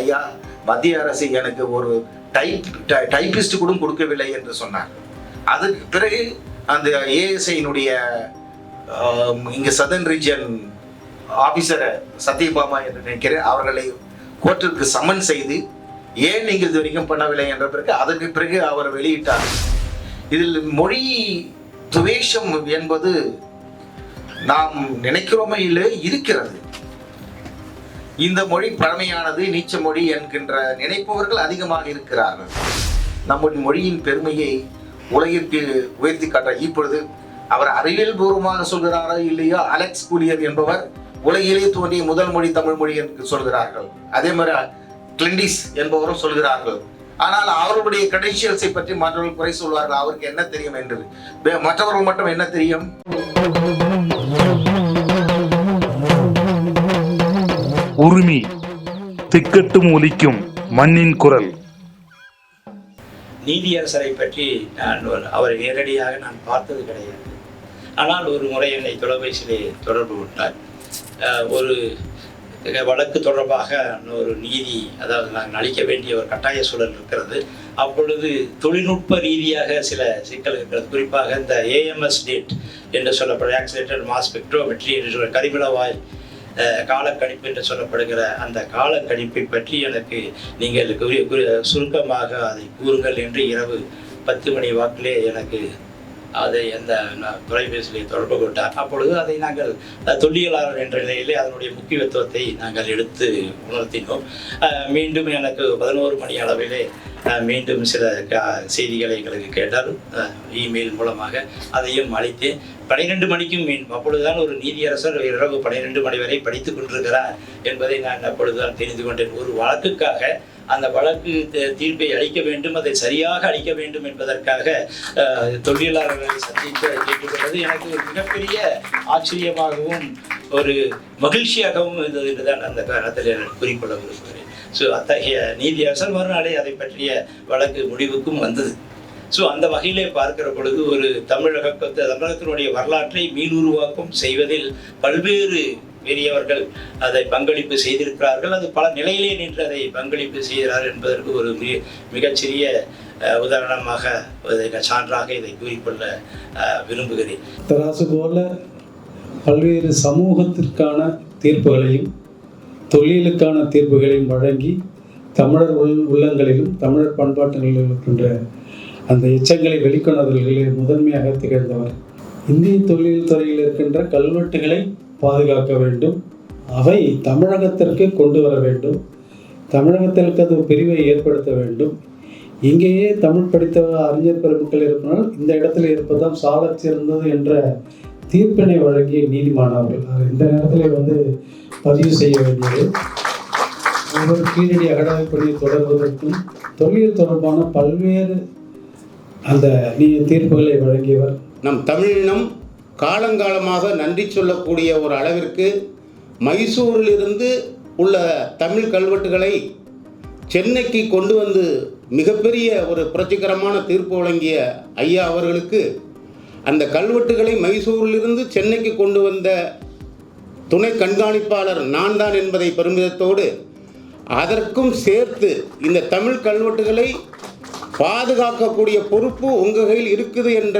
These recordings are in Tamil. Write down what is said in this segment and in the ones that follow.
ஐயா மத்திய அரசு எனக்கு ஒரு டைப் டைப்பிஸ்ட் கூட கொடுக்கவில்லை என்று சொன்னார். அதுக்கு பிறகு அந்த ஏஎஸ்ஐனுடைய இங்கே சதன் ரீஜன் ஆபீசரை சத்யபாமா என்று நினைக்கிறேன் அவர்களை கோர்ட்டிற்கு சமன் செய்து ஏன் நீங்கள் இது வரைக்கும் பண்ணவில்லை என்ற பிறகு அதற்கு பிறகு அவர் வெளியிட்டார். இதில் மொழி துவேஷம் என்பது நாம் நினைக்கிறோமே இல்லை இருக்கிறது. இந்த மொழி பழமையானது நீச்ச மொழி என்கின்ற நினைப்பவர்கள் அதிகமாக இருக்கிறார்கள். நம்முடைய மொழியின் பெருமையை உலகிற்கு உயர்த்தி காட்ட இப்பொழுது அவர் அறிவியல் பூர்வமாக சொல்கிறாரோ இல்லையோ? அலெக்ஸ் கூலியர் என்பவர் உலகிலே தோன்றிய முதல் மொழி தமிழ் மொழி என்று சொல்கிறார்கள். அதே மாதிரி கிளிண்டிஸ் என்பவரும் சொல்கிறார்கள். ஆனால் அவர்களுடைய கிரெடென்ஷியல்ஸை பற்றி மற்றவர்கள் குறை சொல்வார்கள். அவருக்கு என்ன தெரியும் என்று? மற்றவர்கள் மட்டும் என்ன தெரியும்? உரிமை திக்கட்டும் ஒலிக்கும் மண்ணின் குரல். நீதியரசரை பற்றி நான் அவரை நேரடியாக நான் பார்த்தது கிடையாது. ஆனால் ஒரு முறை என்னை தொலைபேசியிலே தொடர்பு கொண்டார். ஒரு வழக்கு தொடர்பாக ஒரு நீதி அதாவது நாங்கள் அளிக்க வேண்டிய ஒரு கட்டாய சூழல் இருக்கிறது. அப்பொழுது தொழில்நுட்ப ரீதியாக சில சிக்கல் இருக்கிறது. குறிப்பாக இந்த ஏஎம்எஸ் டேட் என்று சொல்லப்படுற ஆக்சிலேட்டட் மாஸ் ஸ்பெக்ட்ரோமெட்ரி என்று சொல்ல கரிமிளவாய் காலக்கணிப்பு என்று சொல்லப்படுகிற அந்த காலக்கணிப்பை பற்றி எனக்கு நீங்கள் குறி குறி- சுருக்கமாக அதை கூறுங்கள் என்று இரவு பத்து மணி வாக்கிலே எனக்கு அதை அந்த ந- தொலைபேசியிலே தொடர்பு கொண்டார். அப்பொழுது அதை நாங்கள் தொல்லியலாளர் என்ற நிலையிலே அதனுடைய முக்கியத்துவத்தை நாங்கள் எடுத்து உணர்த்தினோம். மீண்டும் எனக்கு பதினோரு மணி அளவிலே மீண்டும் சில க- செய்திகளை எங்களுக்கு கேட்டார் இமெயில் மூலமாக அதையும் அளித்தேன். பனிரெண்டு மணிக்கும் மீண்டும் அப்பொழுதுதான் ஒரு நீதியரசர் இரவு பனிரெண்டு மணி வரை படித்துக் கொண்டிருக்கிறார் என்பதை நான் அப்பொழுதுதான் தெரிந்து கொண்டேன். ஒரு வழக்குக்காக அந்த வழக்கு தீர்ப்பை அளிக்க வேண்டும் அதை சரியாக அளிக்க வேண்டும் என்பதற்காக தொழிலாளர்களை சந்தித்து கேட்டுக்கொண்டது எனக்கு ஒரு மிகப்பெரிய ஆச்சரியமாகவும் ஒரு மகிழ்ச்சியாகவும் இருந்தது என்றுதான் அந்த காலத்தில் நான் குறிப்பிட விரும்புகிறேன். ஸோ அத்தகைய நீதியரசர் மறுநாளே அதை பற்றிய வழக்கு முடிவுக்கும் வந்தது. ஸோ அந்த வகையிலே பார்க்கிற பொழுது ஒரு தமிழக தமிழகத்தினுடைய வரலாற்றை மீளுருவாக்கம் செய்வதில் பல்வேறு பெரியவர்கள் அதை பங்களிப்பு செய்திருக்கிறார்கள். அது பல நிலையிலே நின்று அதை பங்களிப்பு செய்கிறார் என்பதற்கு ஒரு மிக மிகச்சிறிய உதாரணமாக சான்றாக இதை கூறிக்கொள்ள விரும்புகிறேன். தராசு போல பல்வேறு சமூகத்திற்கான தீர்ப்புகளையும் தொழிலுக்கான தீர்ப்புகளையும் வழங்கி தமிழர் உள் உள்ளங்களிலும் தமிழர் பண்பாட்டுகளிலும் இருக்கின்ற அந்த எச்சங்களை வெளிக்கொணர்தல்களில் முதன்மையாக திகழ்ந்தவர். இந்திய தொழில் துறையில் இருக்கின்ற கல்வெட்டுகளை பாதுகாக்க வேண்டும். அவை தமிழகத்திற்கு கொண்டு வர வேண்டும். தமிழகத்திற்கு அது பிரிவை ஏற்படுத்த வேண்டும். இங்கேயே தமிழ் படித்த அறிஞர் பெருமக்கள் இருப்பதால் இந்த இடத்துல இருப்பதால் சாலச் சிறந்தது என்ற தீர்ப்பினை வழங்கிய நீதிமானவர்கள் இந்த நேரத்தில் வந்து பதிவு செய்ய வேண்டியது. ஒவ்வொரு கீழடி அகடாய்வு தொடர்வதற்கும் தொழில் தொடர்பான பல்வேறு அந்த நீ தீர்ப்புகளை வழங்கியவர். நம் தமிழினம் காலங்காலமாக நன்றி சொல்லக்கூடிய ஒரு அளவிற்கு மைசூரிலிருந்து உள்ள தமிழ் கல்வெட்டுகளை சென்னைக்கு கொண்டு வந்து மிகப்பெரிய ஒரு புரட்சிகரமான தீர்ப்பு வழங்கிய ஐயா அவர்களுக்கு அந்த கல்வெட்டுகளை மைசூரிலிருந்து சென்னைக்கு கொண்டு வந்த துணை கண்காணிப்பாளர் நான் தான் என்பதை பெருமிதத்தோடு அதற்கும் சேர்த்து இந்த தமிழ் கல்வெட்டுகளை பாதுகாக்கக்கூடிய பொறுப்பு உங்கள் கையில் இருக்குது என்ற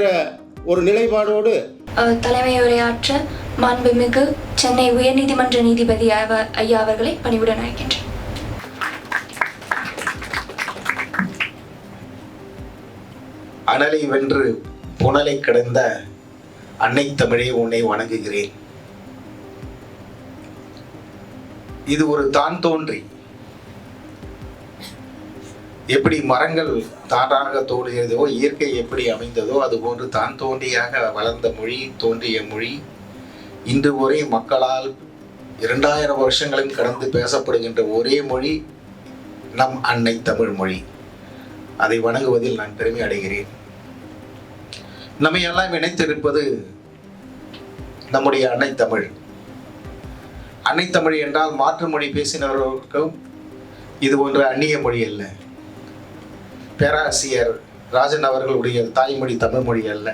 ஒரு நிலைப்பாடோடு தலைமை உரையாற்ற மாண்புமிகு சென்னை உயர்நீதிமன்ற நீதிபதி ஐயா அவர்களை பணிவுடன் அழைக்கின்றேன். அனலை வென்று புனலை கடந்த அன்னை தமிழே உன்னை வணங்குகிறேன். இது ஒரு தான் தோன்றி. எப்படி மரங்கள் தானாக தோன்றுகிறதோ இயற்கை எப்படி அமைந்ததோ அதுபோன்று தான் தோன்றியாக வளர்ந்த மொழி தோன்றிய மொழி. இன்று ஒரே மக்களால் இரண்டாயிரம் வருஷங்களும் கடந்து பேசப்படுகின்ற ஒரே மொழி நம் அன்னை தமிழ் மொழி. அதை வணங்குவதில் நான் பெருமை அடைகிறேன். நம்மை எல்லாம் இணைத்திருப்பது நம்முடைய அன்னை தமிழ். அன்னை தமிழ் என்றால் மாற்று மொழி பேசினவர்களுக்கும் இது போன்ற அந்நிய மொழி அல்ல. பேராசிரியர் ராஜன் அவர்களுடைய தாய்மொழி தமிழ் மொழி அல்ல.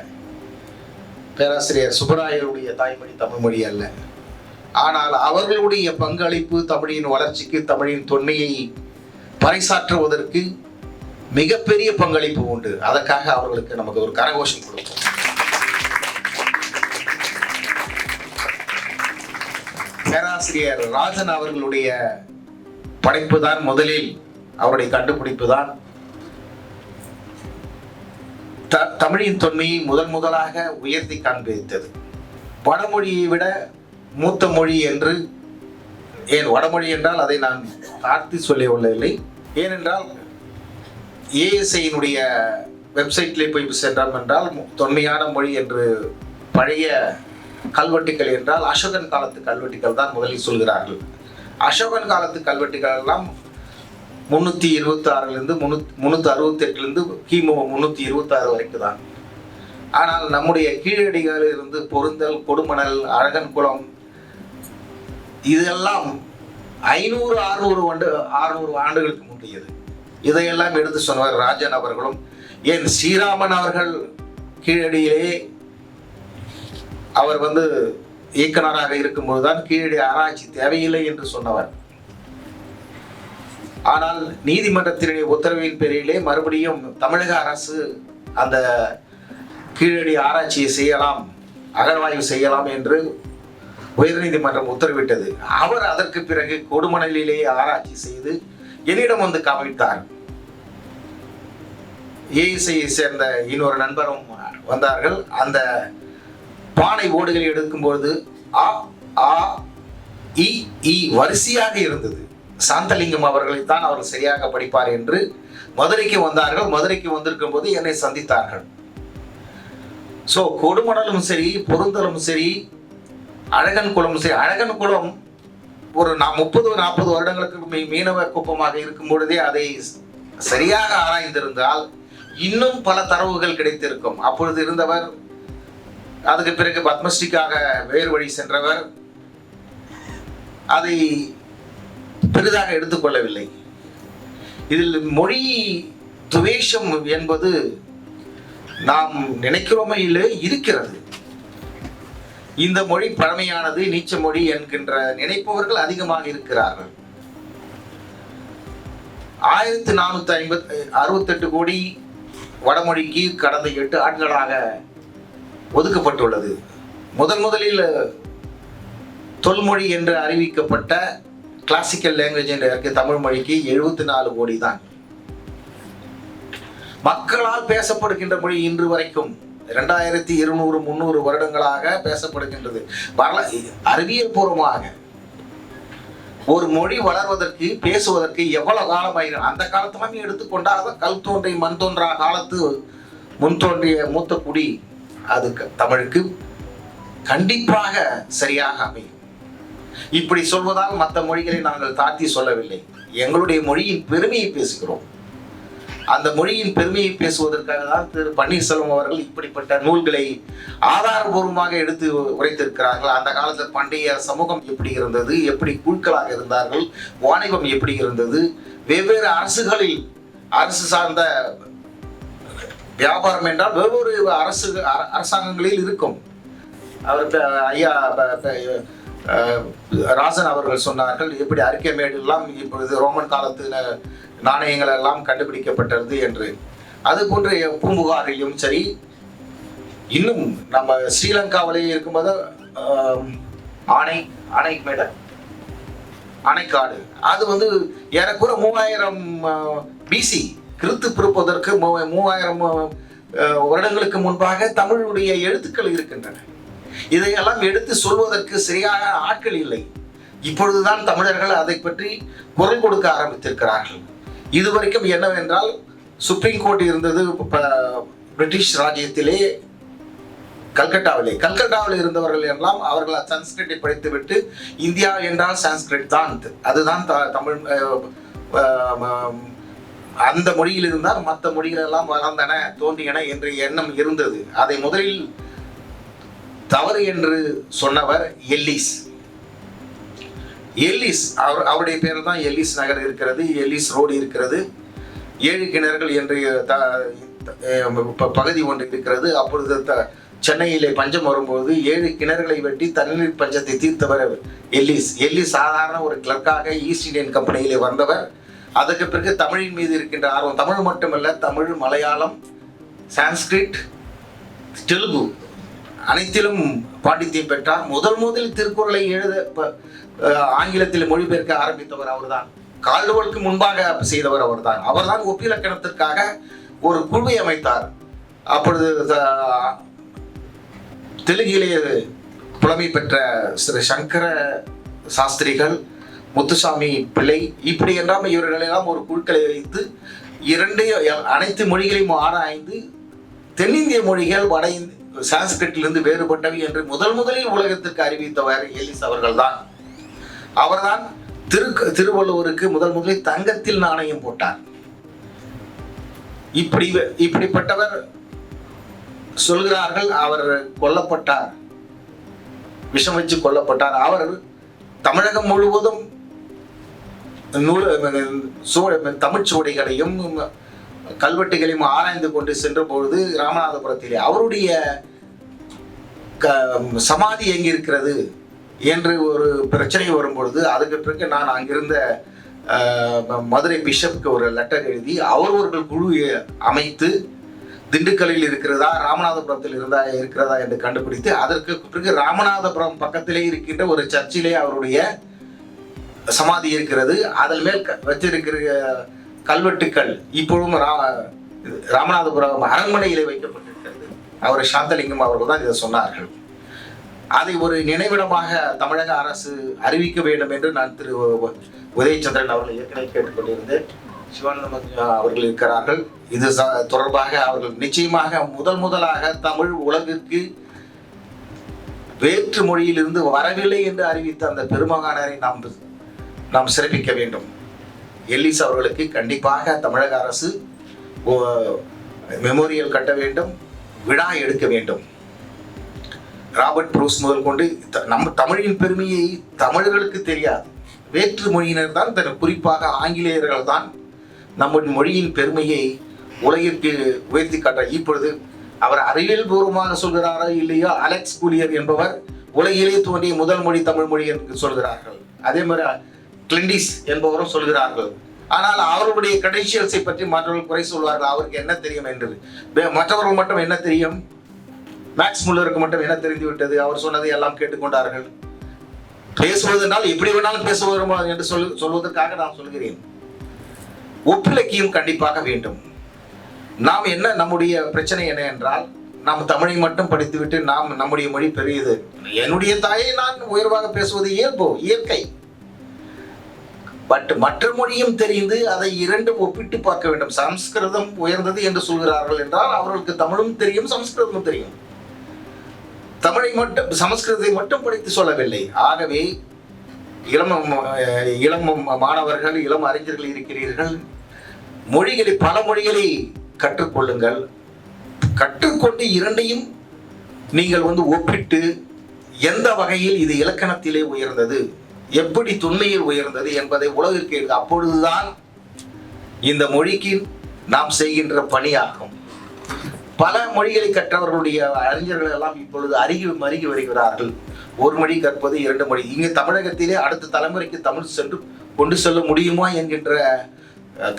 பேராசிரியர் சுப்பராயருடைய தாய்மொழி தமிழ் மொழி அல்ல. ஆனால் அவர்களுடைய பங்களிப்பு தமிழின் வளர்ச்சிக்கு தமிழின் தொன்மையை பறைசாற்றுவதற்கு மிகப்பெரிய பங்களிப்பு உண்டு. அதற்காக அவர்களுக்கு நமக்கு ஒரு கரகோஷம் கொடுப்போம். பேராசிரியர் ராஜன் அவர்களுடைய படைப்பு தான் முதலில். அவருடைய கண்டுபிடிப்பு தான் த- தமிழின் தொன்மையை முதன் முதலாக உயர்த்தி காண்பித்தது. வடமொழியை விட மூத்த மொழி என்று ஏன் வடமொழி என்றால் அதை நான் தாழ்த்தி சொல்லவில்லை ஏனென்றால் ஏஎஸ்ஐயினுடைய வெப்சைட்டில் போய் சென்றோம் என்றால் மு- தொன்மையான மொழி என்று பழைய கல்வெட்டுகள் என்றால் அசோகன் காலத்து கல்வெட்டுகள் தான் முதலில் சொல்கிறார்கள். அசோகன் காலத்து கல்வெட்டுகள் எல்லாம் முந்நூற்றி இருபத்தாறுலேருந்து முந்நூத் முந்நூற்றி அறுபத்தெட்டுலேருந்து கிமு முந்நூற்றி இருபத்தாறு வரைக்கும் தான் ஆனால் நம்முடைய கீழடிகளில் இருந்து பொருந்தல் கொடுமணல் அழகன் குளம் இதெல்லாம் ஐநூறு அறுநூறு ஆண்டு அறுநூறு ஆண்டுகளுக்கு முந்தையது. இதையெல்லாம் எடுத்து சொன்னவர் ராஜன் அவர்களும். ஏன் ஸ்ரீராமன் அவர்கள் கீழடியிலே அவர் வந்து இயக்குனராக இருக்கும்போது தான் கீழடி ஆராய்ச்சி தேவையில்லை என்று சொன்னவர். ஆனால் நீதிமன்றத்தினுடைய உத்தரவின் பேரிலே மறுபடியும் தமிழக அரசு அந்த கீழடி ஆராய்ச்சியை செய்யலாம் அகழ்வாய்வு செய்யலாம் என்று உயர்நீதிமன்றம் உத்தரவிட்டது. அவர் அதற்கு பிறகு கொடுமணலிலே ஆராய்ச்சி செய்து என்னிடம் வந்து காமித்தார். ஏஇசையை சேர்ந்த இன்னொரு நண்பரும் வந்தார்கள். அந்த பானை ஓடுகளை எடுக்கும்போது ஆ ஆ இ வரிசையாக இருந்தது. சாந்தலிங்கம் அவர்களைத்தான் அவர் சரியாக படிப்பார் என்று மதுரைக்கு வந்தார்கள். மதுரைக்கு வந்திருக்கும் போது என்னை சந்தித்தார்கள். ஸோ கொடுமணலும் சரி பொருந்தலும் சரி அழகன் குளம் சரி அழகன் குளம் ஒரு நான் முப்பது நாற்பது வருடங்களுக்கு மீனவ குப்பமாக இருக்கும் பொழுதே அதை சரியாக ஆராய்ந்திருந்தால் இன்னும் பல தரவுகள் கிடைத்திருக்கும். அப்பொழுது இருந்தவர் அதுக்கு பிறகு பத்மஸ்ரீக்காக வேறு வழி சென்றவர். அதை பெரிதாக எடுத்துக்கொள்ளவில்லை. இதில் மொழி துவேஷம் என்பது நாம் நினைக்கிறோமையிலே இருக்கிறது. இந்த மொழி பழமையானது நீச்ச மொழி என்கின்ற நினைப்பவர்கள் அதிகமாக இருக்கிறார்கள். ஆயிரத்தி நானூத்தி ஐம்பத்தி அறுபத்தெட்டு கோடி வடமொழிக்கு கடந்த எட்டு ஆண்டுகளாக ஒதுக்கப்பட்டுள்ளது. முதன் முதலில் தொல்மொழி என்று அறிவிக்கப்பட்ட கிளாசிக்கல் லாங்குவேஜ் என்று இருக்க தமிழ் மொழிக்கு எழுபத்தி நாலு கோடி தான் மக்களால் பேசப்படுகின்ற மொழி இன்று வரைக்கும் ரெண்டாயிரத்தி இருநூறு முந்நூறு வருடங்களாக பேசப்படுகின்றது. வரல அறிவியல் பூர்வமாக ஒரு மொழி வளர்வதற்கு பேசுவதற்கு எவ்வளவு காலம் ஆயிரும் அந்த காலத்தெல்லாம் எடுத்துக்கொண்டால் கல் தோன்றி மண் தோன்றா காலத்து முன் தோன்றிய மூத்த குடி அது க- தமிழுக்கு கண்டிப்பாக சரியாக அமையும். இப்படி சொல்வதால் மற்ற மொழிகளை நாங்கள் தாழ்த்தி சொல்லவில்லை. எங்களுடைய மொழியின் பெருமையை பேசுகிறோம். அந்த மொழியின் பெருமையை பேசுவதற்காக தான் திரு பன்னீர்செல்வம் அவர்கள் இப்படிப்பட்ட நூல்களை ஆதாரபூர்வமாக எடுத்து உரைத்திருக்கிறார்கள். அந்த காலத்தில் பண்டைய சமூகம் எப்படி இருந்தது எப்படி குழுக்களாக இருந்தார்கள் வாணிபம் எப்படி இருந்தது வெவ்வேறு அரசுகளில் அரசு சார்ந்த வியாபாரம் என்றால் வெவ்வேறு அரசு அரசாங்கங்களில் இருக்கும். அவர் ஐயா ராசன் அவர்கள் சொன்னார்கள் எப்படி அரிக்கமேடு எல்லாம் இப்பொழுது ரோமன் காலத்தில் நாணயங்கள் எல்லாம் கண்டுபிடிக்கப்பட்டது? என்று. அது போன்ற பூம்புகாரிலும் சரி இன்னும் நம்ம ஸ்ரீலங்காவிலேயே இருக்கும்போது ஆணை ஆணை மேட அணைக்காடு அது வந்து ஏறக்குற மூவாயிரம் பிசி கிறித்து பிறப்பதற்கு மூவாயிரம் வருடங்களுக்கு முன்பாக தமிழுடைய எழுத்துக்கள் இருக்கின்றன. இதையெல்லாம் எடுத்து சொல்வதற்கு சரியான ஆட்கள் இல்லை. இப்பொழுதுதான் தமிழர்கள் அதை பற்றி குரல் கொடுக்க ஆரம்பித்திருக்கிறார்கள். இதுவரைக்கும் என்னவென்றால் சுப்ரீம் கோர்ட் இருந்தது பிரிட்டிஷ் ராஜ்யத்திலே கல்கட்டாவிலே. கல்கட்டாவில் இருந்தவர்கள் எல்லாம் அவர்கள் சன்ஸ்கிரிட்டை படித்துவிட்டு இந்தியா என்றால் சான்ஸ்கிரிட் தான். அதுதான் த- தமிழ் அந்த மொழியில் இருந்தால் மற்ற மொழிகள் எல்லாம் வளர்ந்தன தோன்றியன என்ற எண்ணம் இருந்தது. அதை முதலில் தவறு என்று சொன்னவர் எல்லிஸ் எல்லிஸ் அவர் அவருடைய பேர் தான் எல்லிஸ் நகர் இருக்கிறது எல்லிஸ் ரோடு இருக்கிறது. ஏழு கிணறுகள் என்று த- ப- பகுதி ஒன்று இருக்கிறது. அப்பொழுது த சென்னையிலே பஞ்சம் வரும்போது ஏழு கிணறுகளை வெட்டி தண்ணீர் பஞ்சத்தை தீர்த்தவர் எல்லிஸ் எல்லிஸ் சாதாரண ஒரு கிளர்க்காக ஈஸ்ட் இந்தியன் கம்பெனியிலே வந்தவர். அதுக்கு பிறகு தமிழின் மீது இருக்கின்ற ஆர்வம் தமிழ் மட்டுமல்ல தமிழ் மலையாளம் சான்ஸ்கிரிட் தெலுங்கு அனைத்திலும் பாண்டித்யம் பெற்றார். முதல் முதலில் திருக்குறளை எழுத ப- ஆங்கிலத்தில் மொழிபெயர்க்க ஆரம்பித்தவர் அவர்தான். கால்டுவலுக்கு முன்பாக செய்தவர் அவர்தான். அவர்தான் ஒப்பிலக்கணத்திற்காக ஒரு குழுவை அமைத்தார். அப்பொழுது தெலுங்கிலே புலமை பெற்ற ஸ்ரீ சங்கர சாஸ்திரிகள் முத்துசாமி பிள்ளை இப்படி என்றால் இவர்களெல்லாம் ஒரு குழுக்களை வைத்து இரண்டையும் அனைத்து மொழிகளையும் ஆராய்ந்து தென்னிந்திய மொழிகள் வட சான்ஸ்கிரிட்டிலிருந்து வேறுபட்டவை என்று முதல் முதலில் உலகத்திற்கு அறிவித்தவர் எலிஸ் அவர்கள்தான். அவர்தான் திரு திருவள்ளுவருக்கு முதல் முதலில் தங்கத்தில் நாணயம் போட்டார். இப்படி இப்படிப்பட்டவர் சொல்கிறார்கள் அவர் கொல்லப்பட்டார். விஷம் வச்சு கொல்லப்பட்டார். அவர் தமிழகம் முழுவதும் நூல் சூழ தமிழ் சுவடிகளையும் கல்வெட்டுகளையும் ஆராய்ந்து கொண்டு சென்ற பொழுது ராமநாதபுரத்திலே அவருடைய க- சமாதி எங்கே இருக்கிறது என்று ஒரு பிரச்சனை வரும்பொழுது அதுக்கு பிறகு நான் அங்கிருந்த அஹ், மதுரை பிஷப்க்கு ஒரு லெட்டர் எழுதி அவர் ஒரு குழு அமைத்து திண்டுக்கல்லில் இருக்கிறதா ராமநாதபுரத்தில் இருந்தா இருக்கிறதா என்று கண்டுபிடித்து அதற்கு பிறகு ராமநாதபுரம் பக்கத்திலே இருக்கின்ற ஒரு சர்ச்சிலே அவருடைய சமாதி இருக்கிறது. அதன் மேல் வச்சிருக்கிற கல்வெட்டுக்கள் இப்பொழுதும் ரா ராமநாதபுரம் அரண்மனையிலே வைக்கப்பட்டிருக்கிறது. அவர் சாந்தலிங்கம் அவர்கள் தான் இதை சொன்னார்கள். அதை ஒரு நினைவிடமாக தமிழக அரசு அறிவிக்க வேண்டும் என்று நான் திரு உ- உதயச்சந்திரன் அவர்கள் ஏற்கனவே கேட்டுக்கொண்டிருந்தேன். சிவானந்த அவர்கள் இருக்கிறார்கள். இது தொடர்பாக அவர்கள் நிச்சயமாக முதல் முதலாக தமிழ் உலகிற்கு வேற்று மொழியிலிருந்து வரவில்லை என்று அறிவித்த அந்த பெருமகானரை நாம் நாம் சிறப்பிக்க வேண்டும். எல்லிஸ் அவர்களுக்கு கண்டிப்பாக தமிழக அரசு மெமோரியல் கட்ட வேண்டும் விழா எடுக்க வேண்டும். ராபர்ட் ப்ரூஸ் முதல் கொண்டு த- நம்ம தமிழின் பெருமையை தமிழர்களுக்கு தெரியாது. வேற்று மொழியினர் தான் தன் குறிப்பாக ஆங்கிலேயர்கள் தான் நம்முடைய மொழியின் பெருமையை உலகிற்கு உயர்த்தி காட்ட இப்பொழுது அவர் அறிவியல் பூர்வமாக சொல்கிறாரோ இல்லையோ? அலெக்ஸ் கூலியர் என்பவர் உலகிலே தோன்றிய முதல் மொழி தமிழ் மொழி என்று சொல்கிறார்கள். அதே மாதிரி கிளிண்டிஸ் என்பவரும் சொல்கிறார்கள். ஆனால் அவருடைய கடைசியல்ஸை பற்றி மற்றவர்கள் குறை சொல்வார்கள். அவருக்கு என்ன தெரியும் என்று மற்றவர்கள் மட்டும் என்ன தெரியும்? மேக்ஸ் முல்லருக்கு மட்டும் என்ன தெரிந்து விட்டது? அவர் சொன்னதை எல்லாம் கேட்டுக்கொண்டார்கள். பேசுவதென்றால் எப்படி வேணாலும் பேசுவோம் என்று சொல் சொல்வதற்காக நான் சொல்கிறேன். ஒப்பிலக்கியம் கண்டிப்பாக வேண்டும். நாம் என்ன நம்முடைய பிரச்சனை என்ன என்றால் நாம் தமிழை மட்டும் படித்துவிட்டு நாம் நம்முடைய மொழி பெரியது. என்னுடைய தாயை நான் உயர்வாக பேசுவது இயல்போ இயற்கை. பட் மற்ற மொழியும் தெரிந்து அதை இரண்டும் ஒப்பிட்டு பார்க்க வேண்டும். சம்ஸ்கிருதம் உயர்ந்தது என்று சொல்கிறார்கள் என்றால் அவர்களுக்கு தமிழும் தெரியும் சம்ஸ்கிருதமும் தெரியும். தமிழை மட்டும் சமஸ்கிருதத்தை மட்டும் படித்து சொல்லவில்லை. ஆகவே இளம் இளம் மாணவர்கள் இளம் அறிஞர்கள் இருக்கிறீர்கள். மொழிகளை பல மொழிகளை கற்றுக்கொள்ளுங்கள். கற்றுக்கொண்டு இரண்டையும் நீங்கள் வந்து ஒப்பிட்டு எந்த வகையில் இது இலக்கணத்திலே உயர்ந்தது? எப்படி தொன்மையில் உயர்ந்தது என்பதை உலகிற்கு அப்பொழுதுதான் இந்த மொழிக்கு நாம் செய்கின்ற பணியாகும். பல மொழிகளை கற்றவர்களுடைய அறிஞர்கள் எல்லாம் இப்பொழுது அருகி மருகி வருகிறார்கள். ஒரு மொழி கற்பது இரண்டு மொழி. இங்கு தமிழகத்திலே அடுத்த தலைமுறைக்கு தமிழ் சென்று கொண்டு செல்ல முடியுமா என்கின்ற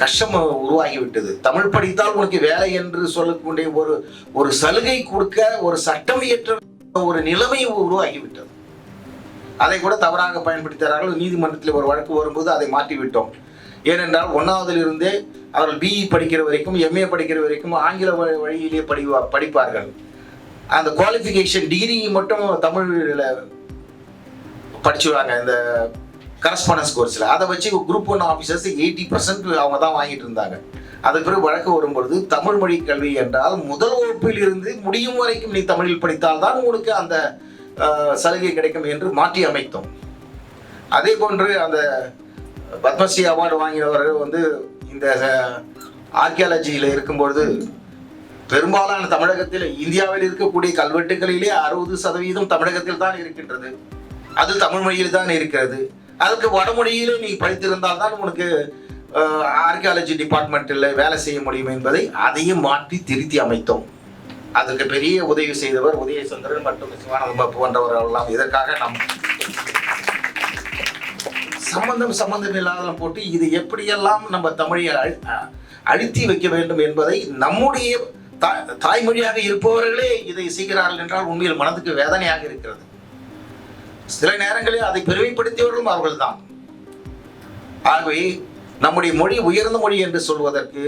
கஷ்டம் உருவாகிவிட்டது. தமிழ் படித்தால் உனக்கு வேலை என்று சொல்லக்கூடிய ஒரு ஒரு சலுகை கொடுக்க ஒரு சட்டம் இயற்ற ஒரு நிலைமை உருவாகிவிட்டது. அதை கூட தவறாக பயன்படுத்துகிறார்கள் நீதிமன்றத்தில் ஒரு வழக்கு வரும்போது அதை மாற்றிவிட்டோம். ஏனென்றால் ஒன்றாவதிலிருந்தே அவர்கள் பிஇ படிக்கிற வரைக்கும் எம்ஏ படிக்கிற வரைக்கும் ஆங்கில வழியிலே படி படிப்பார்கள். அந்த குவாலிஃபிகேஷன் டிகிரி மட்டும் தமிழில் படிச்சுடுவாங்க இந்த கரஸ்பாண்டன்ஸ் கோர்ஸில் அதை வச்சு group one officers eighty percent அவங்க தான் வாங்கிட்டு இருந்தாங்க. அதுக்கு பிறகு வழக்கு வரும்பொழுது தமிழ் மொழி கல்வி என்றால் முதல் வகுப்பில் இருந்து முடியும் வரைக்கும் நீ தமிழில் படித்தால் தான் உங்களுக்கு அந்த சலுகை கிடைக்கும் என்று மாற்றி அமைத்தோம். அதே போன்று அந்த பத்மஸ்ரீ அவார்டு வாங்கினவர்கள் வந்து இந்த ஆர்கியாலஜியில் இருக்கும்பொழுது பெரும்பாலான தமிழகத்தில் இந்தியாவில் இருக்கக்கூடிய கல்வெட்டுகளிலே அறுபது சதவீதம் தமிழகத்தில் தான் இருக்கின்றது. அது தமிழ் மொழியில் தான் இருக்கிறது. அதுக்கு வடமொழியிலும் நீ படித்திருந்தால் தான் உனக்கு ஆர்கியாலஜி டிபார்ட்மெண்ட்டில் வேலை செய்ய முடியும் என்பதை அதையும் மாற்றி திருத்தி அமைத்தோம். அதுக்கு பெரிய உதவி செய்தவர் உதயசந்திரன் மற்றும் சிவானந்தம் போன்றவர்கள் எல்லாம் இதற்காக நாம் சம்பந்தம் சம்பந்தம் இல்லாத போட்டு இது எப்படியெல்லாம் நம்ம தமிழை அழுத்தி வைக்க வேண்டும் என்பதை நம்முடைய தா- தாய்மொழியாக இருப்பவர்களே இதை செய்கிறார்கள் என்றால் உண்மையில் மனதுக்கு வேதனையாக இருக்கிறது. சில நேரங்களில் அதை பெருமைப்படுத்தியவர்களும் அவர்கள்தான். ஆகவே நம்முடைய மொழி உயர்ந்த மொழி என்று சொல்வதற்கு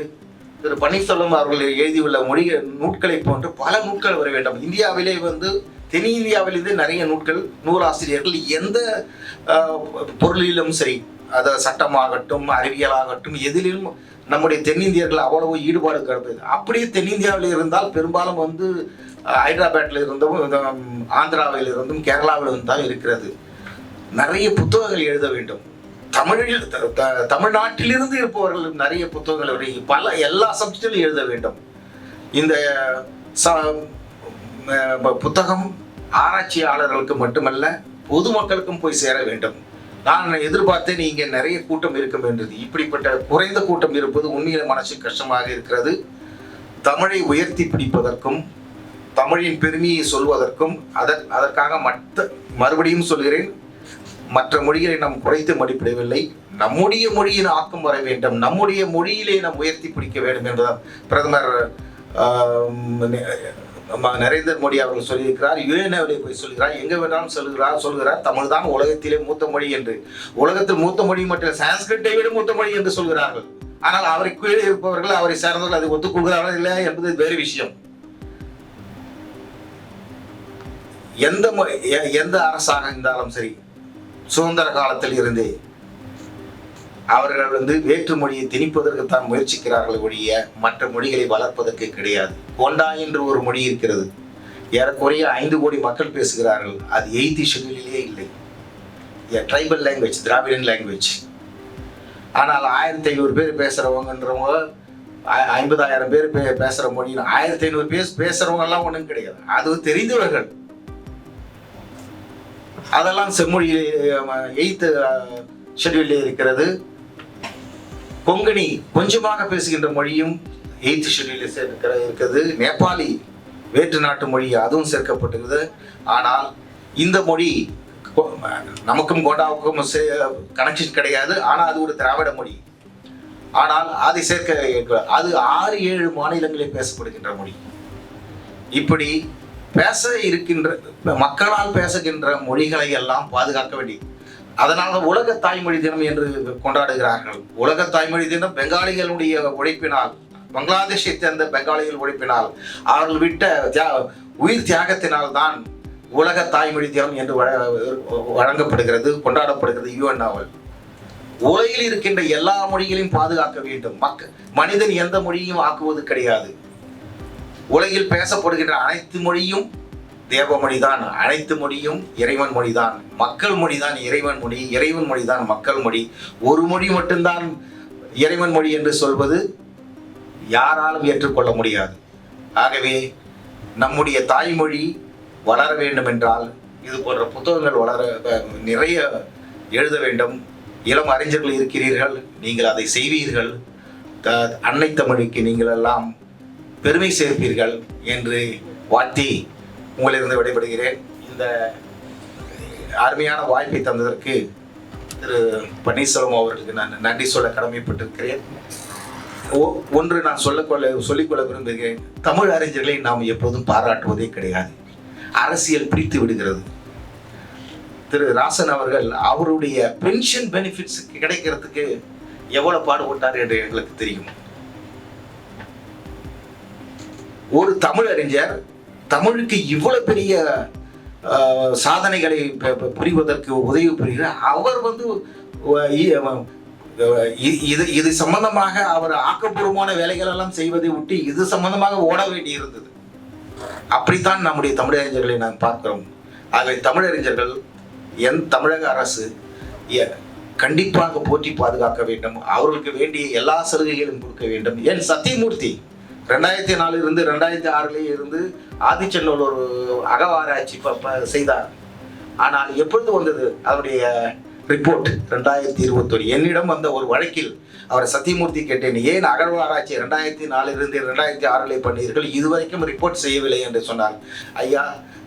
திரு பன்னீர்செல்வம் அவர்கள் எழுதியுள்ள மொழி நூட்களை போன்று பல நூட்கள் வர வேண்டும். இந்தியாவிலே வந்து தென்னிந்தியாவிலிருந்து நிறைய நூட்கள் நூலாசிரியர்கள் எந்த பொருளிலும் சரி அதை சட்டமாகட்டும் அறிவியலாகட்டும் எதிலும் நம்முடைய தென்னிந்தியர்கள் அவ்வளவு ஈடுபாடு கிடையாது அப்படியே தென்னிந்தியாவில் இருந்தால் பெரும்பாலும் வந்து ஆஹ், ஹைதராபாத்தில் இருந்தும் ஆந்திராவில் இருந்தும் கேரளாவில் இருந்தும் இருக்கிறது. நிறைய புத்தகங்கள் எழுத வேண்டும். தமிழில் த- த- தமிழ்நாட்டிலிருந்து இருப்பவர்கள் நிறைய புத்தகங்கள் எழுதி பல எல்லா சப்ஜெக்டிலும் எழுத வேண்டும். இந்த புத்தகம் ஆராய்ச்சியாளர்களுக்கு மட்டுமல்ல பொதுமக்களுக்கும் போய் சேர வேண்டும். நான் எதிர்பார்த்தேன் இங்கே நிறைய கூட்டம் இருக்கும் என்றது. இப்படிப்பட்ட குறைந்த கூட்டம் இருப்பது உண்மையில மனசு கஷ்டமாக இருக்கிறது. தமிழை உயர்த்தி பிடிப்பதற்கும் தமிழின் பெருமையை சொல்வதற்கும் அதற் அதற்காக மற்ற மறுபடியும் சொல்கிறேன். மற்ற மொழிகளை நாம் குறைத்து மதிப்பிடவில்லை. நம்முடைய மொழியின் ஆக்கம் வர வேண்டும். நம்முடைய மொழியிலே நாம் உயர்த்தி பிடிக்க வேண்டும் என்றுதான் பிரதமர் நம்ம நரேந்திர மோடி அவர்கள் சொல்லியிருக்கிறார். யுஎன்ஏவிலே போய் சொல்கிறார். எங்க வேணாலும் சொல்கிறார் சொல்கிறார். தமிழ் தான் உலகத்திலே மூத்த மொழி என்று. உலகத்தில் மூத்த மொழி மற்றும் சான்ஸ்கிரிட்டை விட மூத்த மொழி என்று சொல்கிறார்கள். ஆனால் அவரை கீழே இருப்பவர்கள் அவரை சார்ந்தவர்கள் அதை ஒத்துக்கொள்கிறார்கள் இல்லையா என்பது வேறு விஷயம். எந்த எ- எந்த அரசாக இருந்தாலும் சரி சுதந்திர காலத்தில் இருந்தே அவர்கள் வந்து வேற்று மொழியை திணிப்பதற்கு தான் முயற்சிக்கிறார்கள் ஒழிய மற்ற மொழிகளை வளர்ப்பதற்கு கிடையாது. கொண்டா என்று ஒரு மொழி இருக்கிறது. ஏறக்குறைய ஐந்து கோடி மக்கள் பேசுகிறார்கள். அது எய்தி ஷெடியூலிலே இல்லை. ட்ரைபல் லாங்குவேஜ் திராவிடன் லாங்குவேஜ் ஆனால் ஆயிரத்தி ஐநூறு பேர் பேசுகிறவங்கன்றவங்க ஐம்பதாயிரம் பேர் பே பேசுகிற மொழி ஆயிரத்தி ஐநூறு பேர் பேசுகிறவங்கெல்லாம் ஒன்றும் கிடையாது. அது தெரிந்தவர்கள். அதெல்லாம் செம்மொழி எய்த்து ஷெட்யூலில் இருக்கிறது. கொங்கணி கொஞ்சமாக பேசுகின்ற மொழியும் எய்த்து ஷெட்யூலில் சேர்க்கிற இருக்குது. நேபாளி வேற்று நாட்டு மொழி அதுவும் சேர்க்கப்பட்டிருக்குது. ஆனால் இந்த மொழி நமக்கும் கோண்டாவுக்கும் கனெக்ஷன் கிடையாது. ஆனால் அது ஒரு திராவிட மொழி. ஆனால் அதை சேர்க்க அது ஆறு ஏழு மாநிலங்களில் பேசப்படுகின்ற மொழி. இப்படி பேச இருக்கின்ற மக்களால் பேசுகின்ற மொழிகளை எல்லாம் பாதுகாக்க வேண்டி அதனால உலக தாய்மொழி தினம் என்று கொண்டாடுகிறார்கள். உலக தாய்மொழி தினம் பெங்காலிகளுடைய உழைப்பினால் பங்களாதேஷை சேர்ந்த பெங்காலிகள் உழைப்பினால் அவர்கள் விட்ட தியா- உயிர் தியாகத்தினால் தான் உலக தாய்மொழி தினம் என்று வழ- வழங்கப்படுகிறது கொண்டாடப்படுகிறது யுஎன்ஆவல் உலகில் இருக்கின்ற எல்லா மொழிகளையும் பாதுகாக்க வேண்டும். மக்க மனிதன் எந்த மொழியும் ஆக்குவது கிடையாது. உலகில் பேசப்படுகின்ற அனைத்து மொழியும் தேவ தான் அனைத்து மொழியும் இறைவன் மொழி தான் மக்கள் மொழி தான் இறைவன் மொழி. இறைவன் மொழிதான் மக்கள் மொழி. ஒரு மொழி மட்டும்தான் இறைவன் மொழி என்று சொல்வது யாராலும் ஏற்றுக்கொள்ள முடியாது. ஆகவே நம்முடைய தாய்மொழி வளர வேண்டும் என்றால் இது போன்ற புத்தகங்கள் வளர நிறைய எழுத வேண்டும். இளம் அறிஞர்கள் இருக்கிறீர்கள். நீங்கள் அதை செய்வீர்கள். த- அன்னை தமிழுக்கு நீங்கள் எல்லாம் பெருமை சேர்ப்பீர்கள் என்று வாழ்த்தி உங்களிலிருந்து விடைபெறுகிறேன். இந்த அருமையான வாய்ப்பை தந்ததற்கு திரு பன்னீர்செல்வம் அவர்களுக்கு நான் நன்றி சொல்ல கடமைப்பட்டிருக்கிறேன். ஒ- ஒன்று நான் சொல்லக்கொள்ள சொல்லிக்கொள்ள விரும்புகிறேன். தமிழ் அறிஞர்களை நாம் எப்போதும் பாராட்டுவதே கிடையாது. அரசியல் பிரித்து விடுகிறது. திரு ராசன் அவர்கள் அவருடைய பென்ஷன் பெனிஃபிட்ஸ் கிடைக்கிறதுக்கு எவ்வளவு பாடுபட்டார் என்று எங்களுக்கு தெரியும். ஒரு தமிழறிஞர் தமிழுக்கு இவ்வளவு பெரிய சாதனைகளை புரிவதற்கு உதவி புரிகிறார். அவர் வந்து இது இது சம்பந்தமாக அவர் ஆக்கப்பூர்வமான வேலைகள் எல்லாம் செய்வதை விட்டு இது சம்பந்தமாக ஓட வேண்டி இருந்தது. அப்படித்தான் நம்முடைய தமிழறிஞர்களை நாம் பார்க்கிறோம். ஆகவே தமிழறிஞர்கள் என் தமிழக அரசு கண்டிப்பாக போற்றி பாதுகாக்க வேண்டும். அவர்களுக்கு வேண்டிய எல்லா சலுகைகளும் கொடுக்க வேண்டும். என் சத்தியமூர்த்தி ரெண்டாயிரத்தி நாலுலேருந்து ரெண்டாயிரத்தி ஆறுலேயே இருந்து ஆதிச்சென்னூர் ஒரு அகவாராய்ச்சி செய்தார். ஆனால் எப்பொழுது வந்தது? அதனுடைய ரிப்போர்ட் ரெண்டாயிரத்தி இருபத்தொரு என்னிடம் வந்த ஒரு வழக்கில் அவர் சத்தியமூர்த்தி கேட்டேன் ஏன் அகழ்வாராய்ச்சி ரெண்டாயிரத்தி நாலிலிருந்து ரெண்டாயிரத்தி ஆறில் பண்ணீர்கள்? இதுவரைக்கும் ரிப்போர்ட் செய்யவில்லை என்று சொன்னார். ஐயா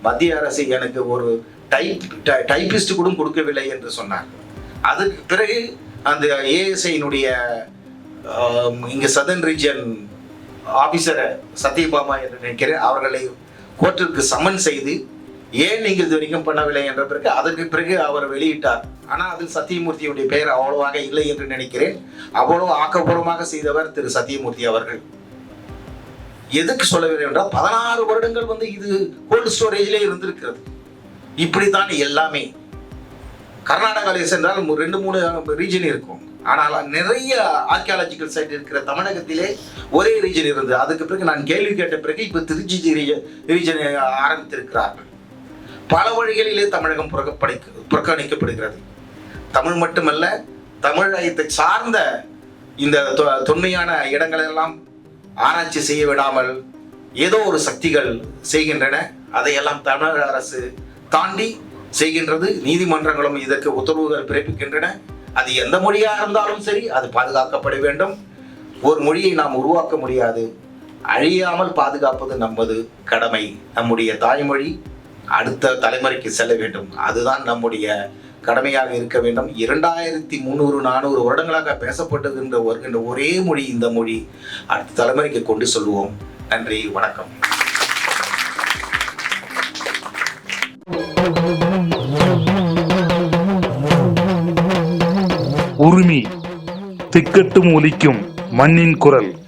மத்திய அரசு எனக்கு ஒரு டைப் டைப்பிஸ்ட் கூட கொடுக்கவில்லை என்று சொன்னார். அதுக்கு பிறகு அந்த ஏஎஸ்ஐனுடைய இங்கே சதன் ரீஜன் ஆபீசரை சத்யபாமா என்று நினைக்கிறேன். அவர்களை கோர்ட்டிற்கு சம்மன் செய்து ஏன் நீங்கள் இது வரைக்கும் பண்ணவில்லை? என்ற பிறகு அதற்கு பிறகு அவர் வெளியிட்டார். ஆனால் அதில் சத்தியமூர்த்தியுடைய பெயர் அவ்வளவாக இல்லை என்று நினைக்கிறேன். அவ்வளவு ஆக்கப்பூர்வமாக செய்தவர் திரு சத்தியமூர்த்தி அவர்கள். எதுக்கு சொல்லவில்லை என்றால் பதினாறு வருடங்கள் வந்து இது கோல்டு ஸ்டோரேஜிலே இருந்திருக்கிறது. இப்படித்தான் எல்லாமே. கர்நாடகாவில் சென்றால் ரெண்டு மூணு ரீஜன் இருக்கும். ஆனால் நிறைய ஆர்கியாலஜிக்கல் சைட் இருக்கிற தமிழகத்திலே ஒரே ரீஜன் இருந்தது. அதுக்கு பிறகு நான் கேள்வி கேட்ட பிறகு இப்போ திருச்சி ரீஜன் ஆரம்பித்திருக்கிறார்கள் பல வழிகளிலே தமிழகம் புறக்கப்படை புறக்கணிக்கப்படுகிறது. தமிழ் மட்டுமல்ல தமிழகத்தை சார்ந்த இந்த தொ- தொன்மையான இடங்களெல்லாம் ஆராய்ச்சி செய்ய விடாமல் ஏதோ ஒரு சக்திகள் செய்கின்றன. அதையெல்லாம் தமிழக அரசு தாண்டி செய்கின்றது. நீதிமன்றங்களும் இதற்கு உத்தரவுகள் பிறப்பிக்கின்றன. அது எந்த மொழியாக இருந்தாலும் சரி அது பாதுகாக்கப்பட வேண்டும். ஒரு மொழியை நாம் உருவாக்க முடியாது. அழியாமல் பாதுகாப்பது நமது கடமை. நம்முடைய தாய்மொழி அடுத்த தலைமுறைக்கு செல்ல வேண்டும். அதுதான் நம்முடைய கடமையாக இருக்க வேண்டும். இரண்டாயிரத்தி முந்நூறு நானூறு வருடங்களாக பேசப்பட்டிருக்கின்ற வருகின்ற ஒரே மொழி இந்த மொழி. அடுத்த தலைமுறைக்கு கொண்டு சொல்வோம். நன்றி வணக்கம். உரிமை திக்கட்டும் ஒலிக்கும் மண்ணின் குரல்.